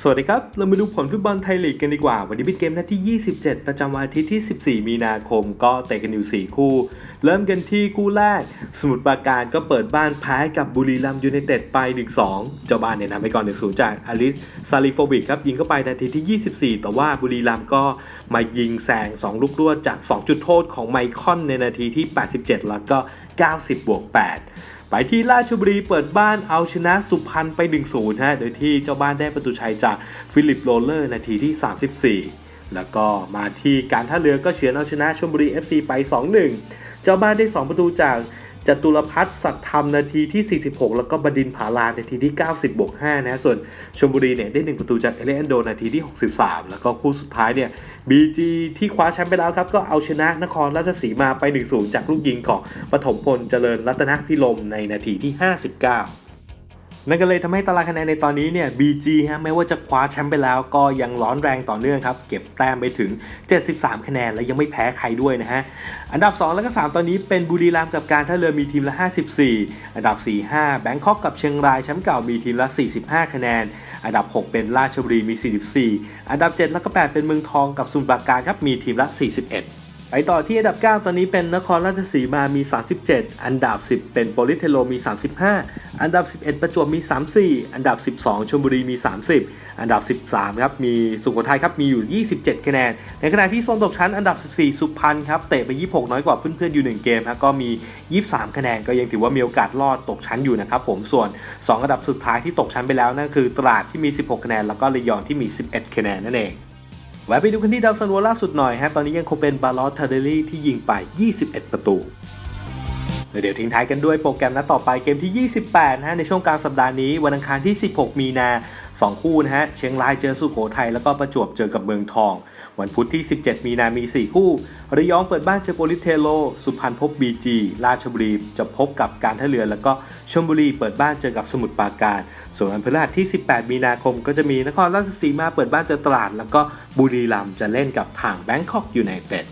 สวัสดีครับ เรามาดูผลฟุตบอลไทยลีกกันดีกว่า วันนี้เป็นเกมนัดที่ 27 ประจำวันอาทิตย์ที่ 14 มีนาคม ก็เตะกันอยู่ 4 คู่ เริ่มกันที่คู่แรก สมุทรปราการก็เปิดบ้านแพ้กับบุรีรัมย์ยูไนเต็ดไป 1-2 เจ้าบ้านเนี่ยนำไปก่อน1-0จากอลิสซาลิโฟวิกครับยิงเข้าไปนาทีที่ 24 แต่ว่าบุรีรัมย์ก็มายิงแซง2 ลูกรวดจาก 2 จุดโทษของไมคอนในนาทีที่ 87 แล้วก็ 90บวก8 ไปที่ราชบุรีเปิดบ้านเอาชนะสุพรรณไป 1-0ฮะ โดยที่เจ้าบ้านได้ประตูชัยจากฟิลิปโรเลอร์นาทีที่ 34 แล้วก็มาที่การท่าเรือก็เฉือนเอาชนะชลบุรี FC ไป 2-1 เจ้าบ้านได้ 2 ประตูจาก จตุรพัฒน์สัตย์ธรรมนาทีที่ 46 แล้วก็บดินผาลานาทีที่ 90บวก5นะส่วนชมบุรีเนี่ยได้ 1 ประตูจากเอเลนโดนาทีที่ 63 แล้วก็คู่สุดท้ายเนี่ย BG ที่คว้าแชมป์ไปแล้วครับ ก็เอาชนะนครราชสีมาไป 1-0 จากลูกยิงของปฐมพลเจริญรัตนพิลมในนาทีที่ 59 นั่นก็เลยทำให้ตารางคะแนนในตอนนี้เนี่ย BG ฮะไม่ว่าจะคว้าแชมป์ไปแล้วก็ยังร้อนแรงต่อเนื่องครับ เก็บแต้มไปถึง 73 คะแนน และยังไม่แพ้ใครด้วยนะฮะ อันดับ 2 และก็ 3 ตอนนี้เป็นบุรีรัมย์กับการท่าเรือมีทีมละ 54 อันดับ 4 5 แบงคอกกับเชียงรายแชมป์เก่ามีทีมละ 45 คะแนน อันดับ 6 เป็นราชบุรีมี 44 อันดับ 7 และก็ 8 เป็นเมืองทองกับสมุทรปราการครับมีทีมละ 41 ไปต่อที่อันดับ 9 ตอนนี้เป็นนครราชสีมามี 37 อันดับ 10 เป็นโปลิเทโลมี 35 อันดับ 11 ประจวบมี 34 อันดับ 12ชลบุรีมี 30 อันดับ 13 ครับ มีสุโขทัยครับ มีอยู่ 27 คะแนน ในขณะที่โซนตกชั้นอันดับ 14 สุพรรณครับ เตะไป 26 น้อยกว่าเพื่อนๆอยู่ 1 เกมครับก็มี 23 คะแนน ก็ยังถือว่ามีโอกาสรอดตกชั้นอยู่นะครับผม ส่วน 2 อันดับสุดท้ายที่ตกชั้นไปแล้วนั่นคือตราดที่มี 16 คะแนน แล้วก็ระยองที่มี 11 คะแนนนั่นเอง แวะไปดูกันที่ดาวซันโวล่าสุดหน่อยฮะ ตอนนี้ยังคงเป็นบาลอสทาเดลี่ที่ยิงไป 21 ประตู เดี๋ยวทิ้งท้ายกันด้วยโปรแกรมนัดต่อไปเกมที่ 28 นะฮะ ในช่วงกลางสัปดาห์นี้ วันอังคารที่ 16 มีนา 2 คู่นะฮะ เชียงรายเจอสุโขทัยแล้วก็ประจวบเจอกับเมืองทอง วันพุธที่ 17 มีนา มี 4 คู่ ระยองเปิดบ้านเจอโปลิเทโล สุพรรณพบบีจีราชบุรีจะพบกับการท่าเรือ แล้วก็ชลบุรีเปิดบ้านเจอกับสมุทรปราการ ส่วนวันพฤหัสที่ 18 มีนาคม ก็จะมีนครราชสีมาเปิดบ้านเจอตราด แล้วก็บุรีรัมย์จะเล่นกับทางแบงคอกยูไนเต็ด